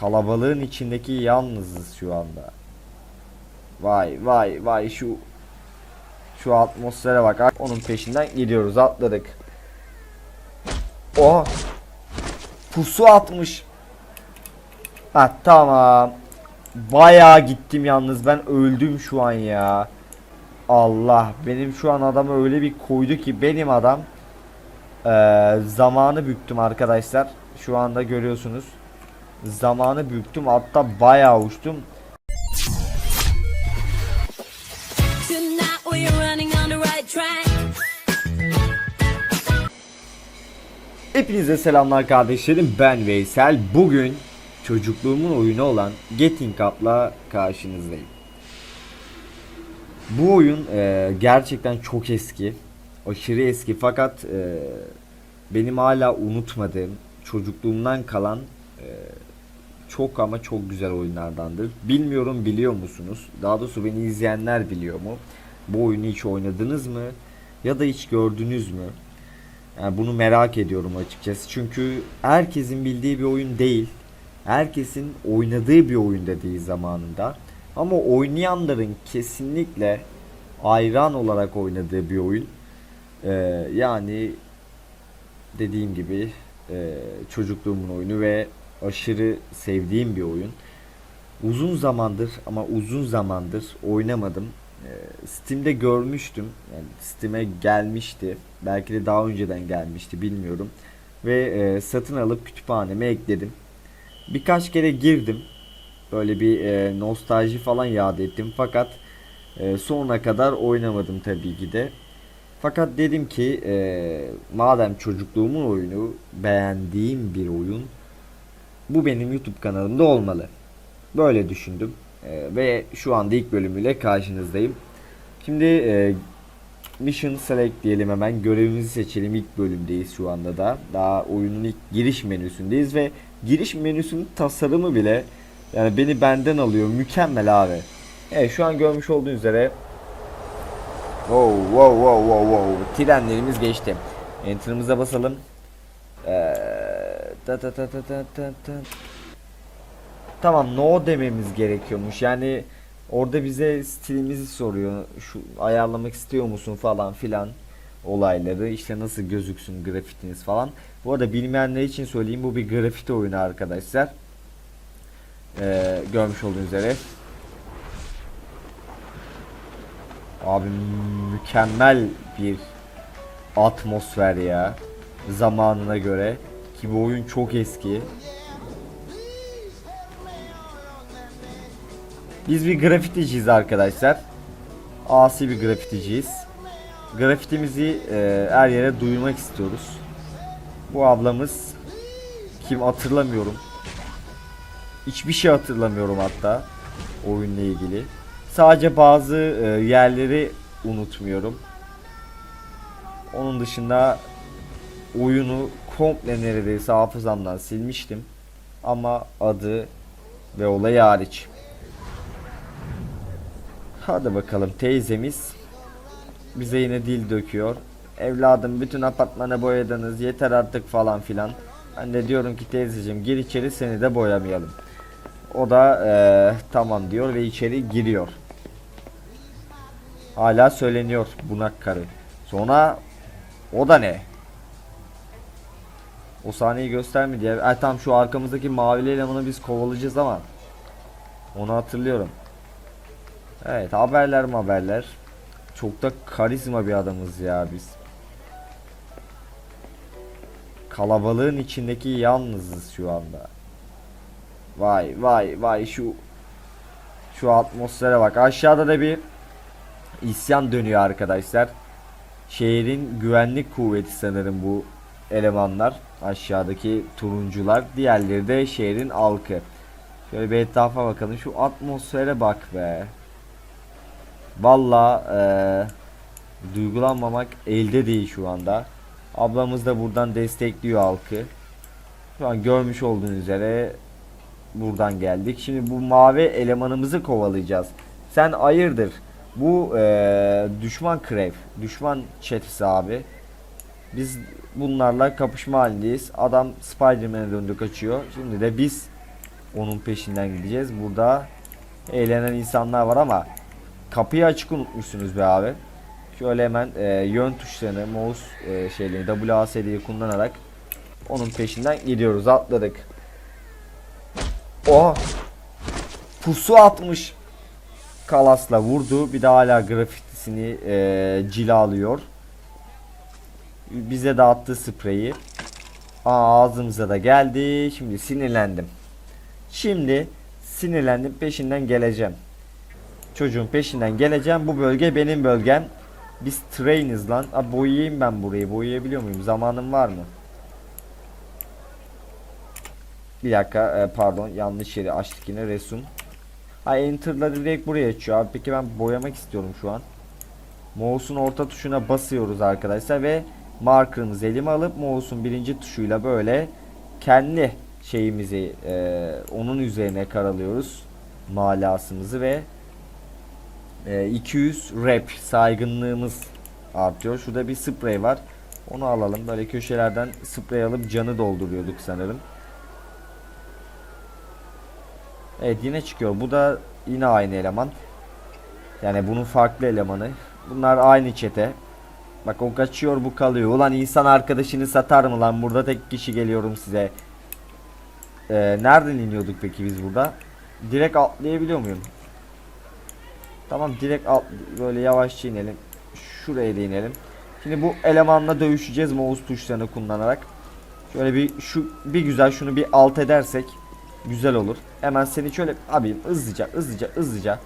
Kalabalığın içindeki yalnızız şu anda. Vay vay vay şu şu atmosfere bak. Onun peşinden gidiyoruz. Atladık. Oha. Pusu atmış. Ha tamam. Bayağı gittim yalnız ben öldüm şu an ya. Allah benim şu an adamı öyle bir koydu ki benim adam eee, zamanı büktüm arkadaşlar. Şu anda görüyorsunuz. Zamanı büktüm hatta bayağı uçtum. Hepinize selamlar kardeşlerim ben Veysel. Bugün çocukluğumun oyunu olan Getting Up'la karşınızdayım. Bu oyun e, gerçekten çok eski. Aşırı eski fakat e, benim hala unutmadığım çocukluğumdan kalan e, çok ama çok güzel oyunlardandır. Bilmiyorum biliyor musunuz? Daha doğrusu beni izleyenler biliyor mu? Bu oyunu hiç oynadınız mı? Ya da hiç gördünüz mü? Yani bunu merak ediyorum açıkçası. Çünkü herkesin bildiği bir oyun değil. Herkesin oynadığı bir oyun da değil zamanında. Ama oynayanların kesinlikle hayran olarak oynadığı bir oyun. Ee, yani dediğim gibi e, çocukluğumun oyunu ve aşırı sevdiğim bir oyun. Uzun zamandır ama uzun zamandır oynamadım. Ee, Steam'de görmüştüm. Yani Steam'e gelmişti. Belki de daha önceden gelmişti bilmiyorum. Ve e, satın alıp kütüphaneme ekledim. Birkaç kere girdim. Böyle bir e, nostalji falan yad ettim. Fakat e, sonuna kadar oynamadım tabii ki de. Fakat dedim ki e, madem çocukluğumun oyunu beğendiğim bir oyun bu benim YouTube kanalımda olmalı. Böyle düşündüm. Ee, ve şu anda ilk bölümüyle karşınızdayım. Şimdi e, Mission Select diyelim hemen görevimizi seçelim ilk bölümdeyiz şu anda da. Daha oyunun ilk giriş menüsündeyiz ve giriş menüsünün tasarımı bile yani beni benden alıyor. Mükemmel abi. Evet şu an görmüş olduğunuz üzere Wow wow wow wow wow trenlerimiz geçti. Enter'ımıza basalım. Ee, ta ta ta ta ta ta ta. Tamam no dememiz gerekiyormuş. Yani orada bize stilimizi soruyor. Şu ayarlamak istiyor musun falan filan olayları. İşte nasıl gözüksün grafitiniz falan. Bu arada bilmeyenler için söyleyeyim bu bir grafiti oyunu arkadaşlar. Ee, görmüş olduğunuz üzere. Abi mükemmel bir atmosfer ya. Zamanına göre. Ki bu oyun çok eski. Biz bir grafiticiyiz arkadaşlar. Asi bir grafiticiyiz. Grafitimizi e, her yere duyurmak istiyoruz. Bu ablamız kim hatırlamıyorum. Hiçbir şey hatırlamıyorum hatta oyunla ilgili. Sadece bazı e, yerleri unutmuyorum. Onun dışında oyunu komple neredeyse hafızamdan silmiştim. Ama adı ve olayı hariç. Hadi bakalım teyzemiz bize yine dil döküyor. Evladım bütün apartmanı boyadınız yeter artık falan filan. Ben de diyorum ki teyzeciğim gir içeri seni de boyamayalım. O da eee, tamam diyor ve içeri giriyor. Hala söyleniyor bunak karı. Sonra o da ne? O sahneyi göstermedi ya. Ay tam şu arkamızdaki mavili elemanı biz kovalayacağız ama. Onu hatırlıyorum. Evet haberler haberler. Çok da karizma bir adamız ya biz. Kalabalığın içindeki yalnızız şu anda. Vay vay vay şu şu atmosfere bak. Aşağıda da bir isyan dönüyor arkadaşlar. Şehrin güvenlik kuvveti sanırım bu elemanlar. Aşağıdaki turuncular. Diğerleri de şehrin halkı. Şöyle bir etrafa bakalım. Şu atmosfere bak be. Valla eee, duygulanmamak elde değil şu anda. Ablamız da buradan destekliyor halkı. Şu an görmüş olduğunuz üzere buradan geldik. Şimdi bu mavi elemanımızı kovalayacağız. Sen hayırdır? Bu eee, düşman krev, düşman çetesi abi. Biz bunlarla kapışma halindeyiz. Adam Spider-Man'e döndü kaçıyor. Şimdi de biz Onun peşinden gideceğiz. Burada eğlenen insanlar var ama kapıyı açık unutmuşsunuz be abi. Şöyle hemen e, yön tuşlarını, mouse e, şeylerini, WASD'yi kullanarak onun peşinden gidiyoruz. Atladık. Oha! Pusu atmış. Kalasla vurdu. Bir de hala grafitisini e, cilalıyor. Bize dağıttı spreyi. Aa, ağzımıza da geldi. Şimdi sinirlendim. Şimdi sinirlendim. Peşinden geleceğim. Çocuğun peşinden geleceğim. Bu bölge benim bölgem. Biz train'iz lan. Abi boyayayım ben burayı. Boyayabiliyor muyum? Zamanım var mı? Bir dakika e, pardon yanlış yeri açtık yine resim. Ha enter'ları direkt buraya açıyor abi. Peki ben boyamak istiyorum şu an. Mouse'un orta tuşuna basıyoruz arkadaşlar ve marker'ımızı elime alıp mouse'un birinci tuşuyla böyle kendi şeyimizi e, onun üzerine karalıyoruz. Malasımızı ve e, 200 rep saygınlığımız artıyor. Şurada bir sprey var. Onu alalım. Böyle köşelerden sprey alıp canı dolduruyorduk sanırım. Evet yine çıkıyor. Bu da yine aynı eleman. Yani bunun farklı elemanı. Bunlar aynı çete. Bak o kaçıyor bu kalıyor. Ulan insan arkadaşını satar mı lan? Burada tek kişi geliyorum size. Ee, nereden iniyorduk peki biz burada? Direkt atlayabiliyor muyum? Tamam direkt alt, böyle yavaşça inelim. Şuraya da inelim. Şimdi bu elemanla dövüşeceğiz mouse tuşlarını kullanarak. Şöyle bir şu bir güzel şunu bir alt edersek güzel olur. Hemen seni şöyle abi hızlıca hızlıca hızlıca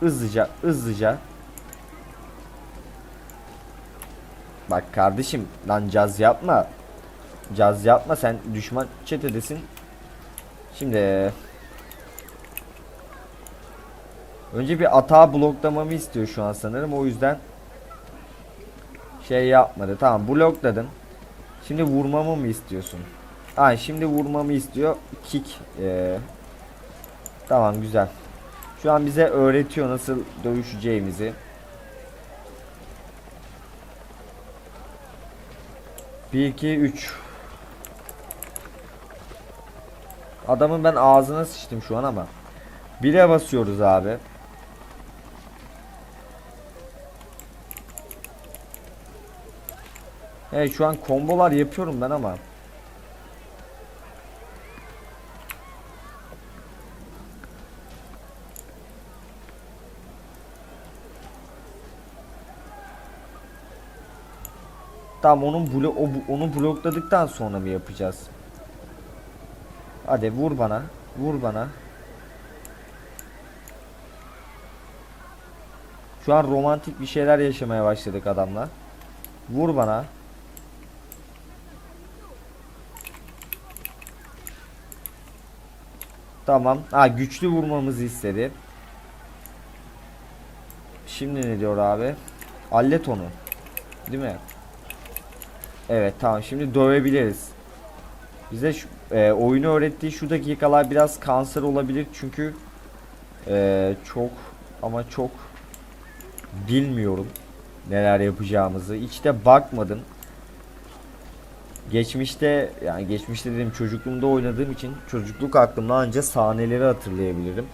hızlıca hızlıca Bak kardeşim lan caz yapma. Caz yapma sen düşman çetedesin. Şimdi Önce bir atağı bloklamamı istiyor şu an sanırım. O yüzden şey yapmadı. Tamam blokladın. Şimdi vurmamı mı istiyorsun? Ay şimdi vurmamı istiyor. Kick. Ee, tamam güzel. Şu an bize öğretiyor nasıl dövüşeceğimizi. Bir iki üç. Adamın ben ağzına sıçtım şu an ama. Bire basıyoruz abi. Evet şu an kombolar yapıyorum ben ama. Tamam onun blo o, onu blokladıktan sonra mı yapacağız? Hadi vur bana. Vur bana. Şu an romantik bir şeyler yaşamaya başladık adamla. Vur bana. Tamam. Ha güçlü vurmamızı istedi. Şimdi ne diyor abi? Hallet onu. Değil mi? Evet tamam şimdi dövebiliriz. Bize şu, e, oyunu öğrettiği şu dakikalar biraz kanser olabilir çünkü e, çok ama çok bilmiyorum neler yapacağımızı. Hiç de bakmadım. Geçmişte yani geçmişte dedim çocukluğumda oynadığım için çocukluk aklımda anca sahneleri hatırlayabilirim.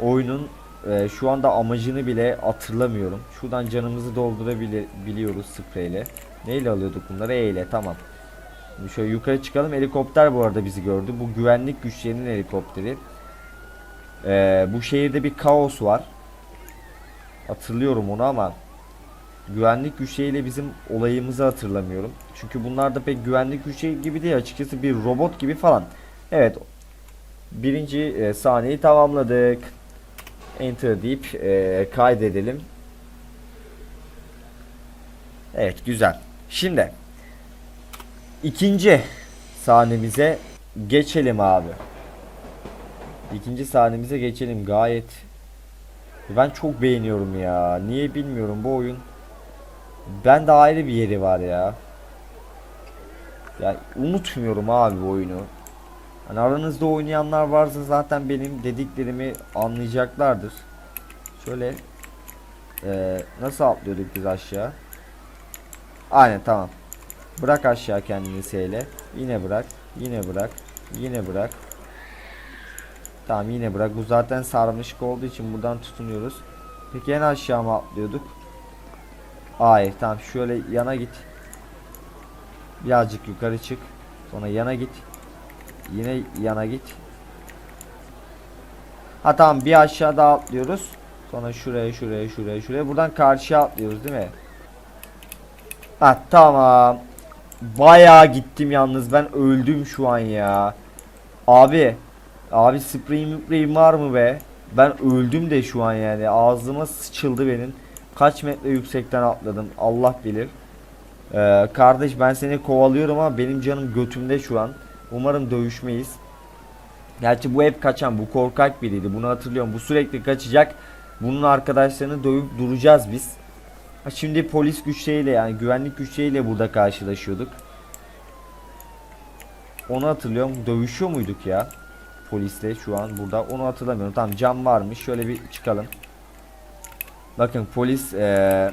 Oyunun e, şu anda amacını bile hatırlamıyorum. Şuradan canımızı doldurabiliyoruz spreyle. Neyle alıyorduk bunları? E ile tamam. Şimdi şöyle yukarı çıkalım. Helikopter bu arada bizi gördü. Bu güvenlik güçlerinin helikopteri. Ee, bu şehirde bir kaos var. Hatırlıyorum onu ama güvenlik güçleriyle bizim olayımızı hatırlamıyorum. Çünkü bunlar da pek güvenlik güçleri gibi değil açıkçası bir robot gibi falan. Evet. Birinci e, sahneyi tamamladık. Enter deyip e, kaydedelim. Evet güzel. Şimdi ikinci sahnemize geçelim abi. İkinci sahnemize geçelim gayet. Ben çok beğeniyorum ya. Niye bilmiyorum bu oyun. Ben de ayrı bir yeri var ya. Ya unutmuyorum abi bu oyunu. Hani aranızda oynayanlar varsa zaten benim dediklerimi anlayacaklardır. Şöyle eee, nasıl atlıyorduk biz aşağı? Aynen tamam. Bırak aşağı kendini seyle. Yine bırak. Yine bırak. Yine bırak. Tamam yine bırak. Bu zaten sarmışık olduğu için buradan tutunuyoruz. Peki en aşağı mı atlıyorduk? Hayır tamam şöyle yana git. Birazcık yukarı çık. Sonra yana git. Yine yana git. Ha tamam bir aşağı daha atlıyoruz. Sonra şuraya şuraya şuraya şuraya. Buradan karşıya atlıyoruz değil mi? Ha tamam. Bayağı gittim yalnız ben öldüm şu an ya. Abi. Abi spreyim spreyim var mı be? Ben öldüm de şu an yani. Ağzıma sıçıldı benim. Kaç metre yüksekten atladım. Allah bilir. Ee, kardeş ben seni kovalıyorum ama benim canım götümde şu an. Umarım dövüşmeyiz. Gerçi bu hep kaçan, bu korkak biriydi. Bunu hatırlıyorum. Bu sürekli kaçacak. Bunun arkadaşlarını dövüp duracağız biz. Şimdi polis güçleriyle yani güvenlik güçleriyle burada karşılaşıyorduk. Onu hatırlıyorum. Dövüşüyor muyduk ya? Polisle şu an burada. Onu hatırlamıyorum. Tamam cam varmış. Şöyle bir çıkalım. Bakın polis eee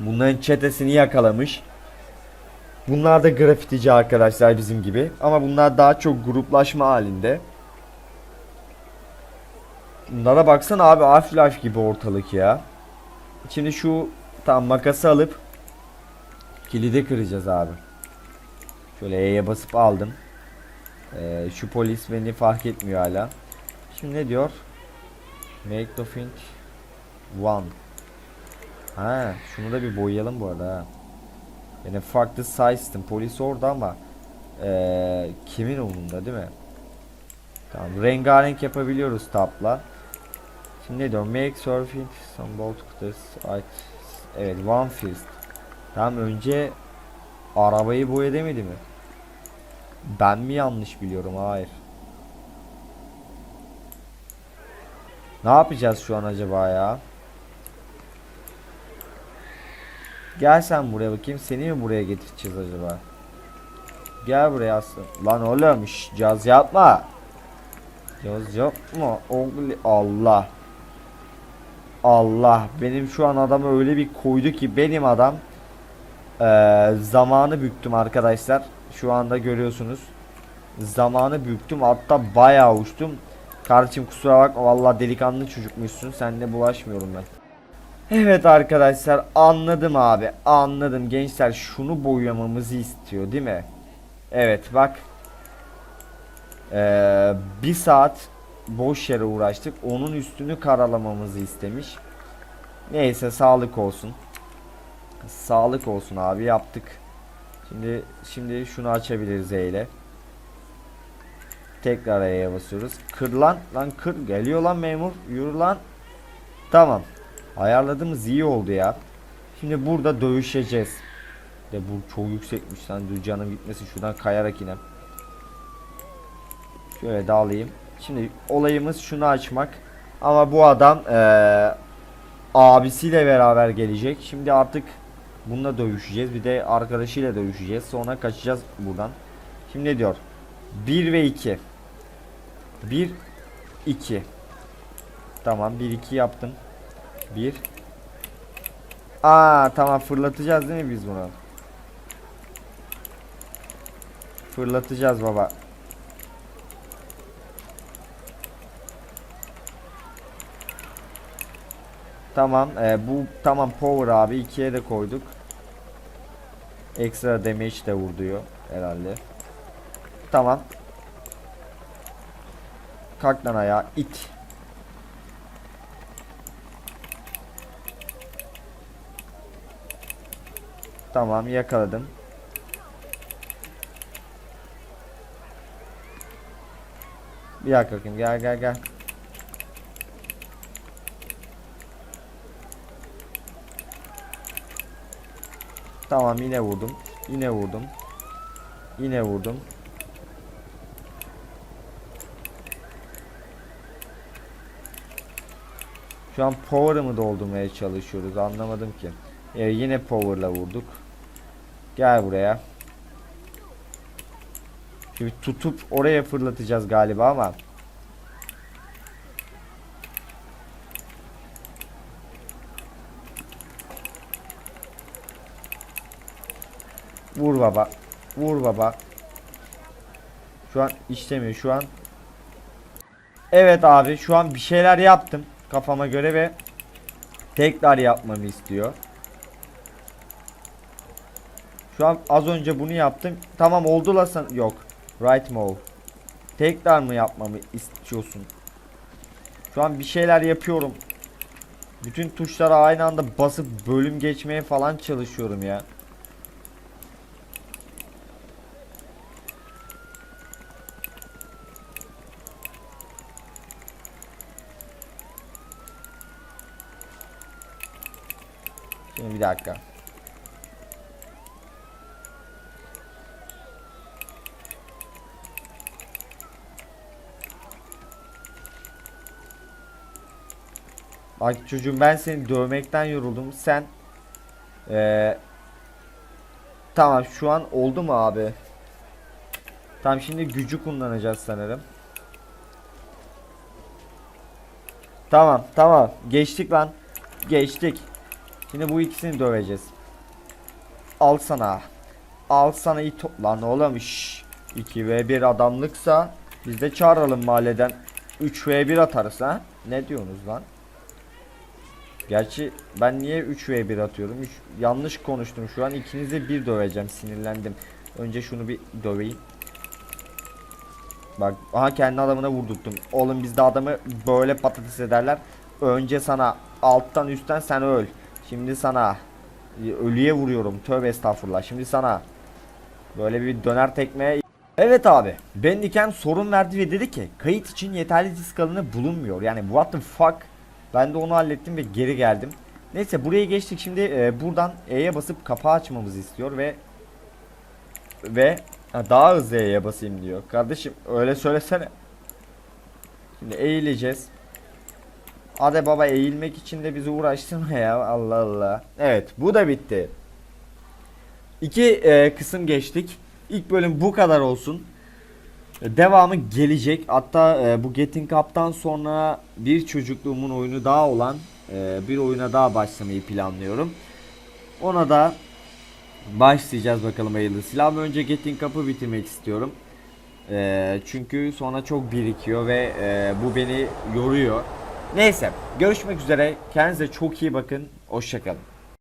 bunların çetesini yakalamış. Bunlar da grafitici arkadaşlar bizim gibi. Ama bunlar daha çok gruplaşma halinde. Bunlara baksana abi Half-Life gibi ortalık ya. Şimdi şu tam makası alıp kilidi kıracağız abi. Şöyle E'ye basıp aldım. Ee, şu polis beni fark etmiyor hala. Şimdi ne diyor? Make the thing one. Ha, şunu da bir boyayalım bu arada ha. Yani farklı size'tım. Polis orada ama ee, kimin umurunda değil mi? Tamam, rengarenk yapabiliyoruz tabla. Şimdi ne diyor? Make surfing some boat cutters. Evet, one first. Tamam önce arabayı boya demedi mi? Ben mi yanlış biliyorum? Hayır. Ne yapacağız şu an acaba ya? Gel sen buraya bakayım. Seni mi buraya getireceğiz acaba? Gel buraya aslan. Lan oğlum şş, caz yapma. Caz yapma. Allah. Allah. Benim şu an adamı öyle bir koydu ki benim adam eee, zamanı büktüm arkadaşlar. Şu anda görüyorsunuz. Zamanı büktüm. Hatta bayağı uçtum. Kardeşim kusura bakma vallahi delikanlı çocukmuşsun. Seninle bulaşmıyorum ben. Evet arkadaşlar anladım abi. Anladım gençler şunu boyamamızı istiyor değil mi? Evet bak. Ee, bir saat boş yere uğraştık. Onun üstünü karalamamızı istemiş. Neyse sağlık olsun. Sağlık olsun abi yaptık. Şimdi şimdi şunu açabiliriz E ile. Tekrar E'ye basıyoruz. Kır lan. Lan kır. Geliyor lan memur. Yürü lan. Tamam. Ayarladığımız iyi oldu ya. Şimdi burada dövüşeceğiz. De bu çok yüksekmiş lan. Dur canım gitmesin şuradan kayarak inem. Şöyle dağılayım. Şimdi olayımız şunu açmak. Ama bu adam eee, abisiyle beraber gelecek. Şimdi artık bununla dövüşeceğiz. Bir de arkadaşıyla dövüşeceğiz. Sonra kaçacağız buradan. Şimdi ne diyor? 1 ve 2. 1 2. Tamam 1 2 yaptım. 1 Aa tamam fırlatacağız değil mi biz bunu? Fırlatacağız baba. Tamam e, bu tamam power abi ikiye de koyduk. Ekstra damage de vurduyor herhalde. Tamam. Kalk lan ayağa it. Tamam yakaladım. Bir dakika bakayım gel gel gel. Tamam yine vurdum. Yine vurdum. Yine vurdum. Şu an power'ımı doldurmaya çalışıyoruz. Anlamadım ki. Ee, yine power'la vurduk. Gel buraya. Şimdi tutup oraya fırlatacağız galiba ama. Vur baba. Vur baba. Şu an işlemiyor. Şu an Evet abi şu an bir şeyler yaptım kafama göre ve tekrar yapmamı istiyor. Şu an az önce bunu yaptım. Tamam oldu la yok. Right move. Tekrar mı yapmamı istiyorsun? Şu an bir şeyler yapıyorum. Bütün tuşlara aynı anda basıp bölüm geçmeye falan çalışıyorum ya. Şimdi bir dakika. Bak çocuğum ben seni dövmekten yoruldum. Sen eee Tamam şu an oldu mu abi? Tamam şimdi gücü kullanacağız sanırım. Tamam tamam geçtik lan. Geçtik. Şimdi bu ikisini döveceğiz. Al sana. Al sana it lan oğlum şş. 2 v 1 adamlıksa biz de çağıralım mahalleden 3 v 1 atarız ha. Ne diyorsunuz lan? Gerçi ben niye 3 v 1 atıyorum? Üç- yanlış konuştum şu an. İkinizi bir döveceğim. Sinirlendim. Önce şunu bir döveyim. Bak aha kendi adamına vurdurttum. Oğlum bizde adamı böyle patates ederler. Önce sana alttan üstten sen öl. Şimdi sana ölüye vuruyorum. Tövbe estağfurullah. Şimdi sana böyle bir döner tekmeye Evet abi. Ben sorun verdi ve dedi ki kayıt için yeterli disk alanı bulunmuyor. Yani what the fuck. Ben de onu hallettim ve geri geldim. Neyse buraya geçtik. Şimdi e, buradan E'ye basıp kapağı açmamızı istiyor ve ve ha, daha hızlı E'ye basayım diyor. Kardeşim öyle söylesene. Şimdi eğileceğiz. Hadi baba eğilmek için de bizi uğraştırma ya. Allah Allah. Evet bu da bitti. İki e, kısım geçtik. İlk bölüm bu kadar olsun. Devamı gelecek. Hatta e, bu Getting Up'tan sonra bir çocukluğumun oyunu daha olan e, bir oyuna daha başlamayı planlıyorum. Ona da başlayacağız bakalım hayırlısıyla. Ama önce Getting Up'ı bitirmek istiyorum. E, çünkü sonra çok birikiyor ve e, bu beni yoruyor. Neyse görüşmek üzere. Kendinize çok iyi bakın. Hoşçakalın.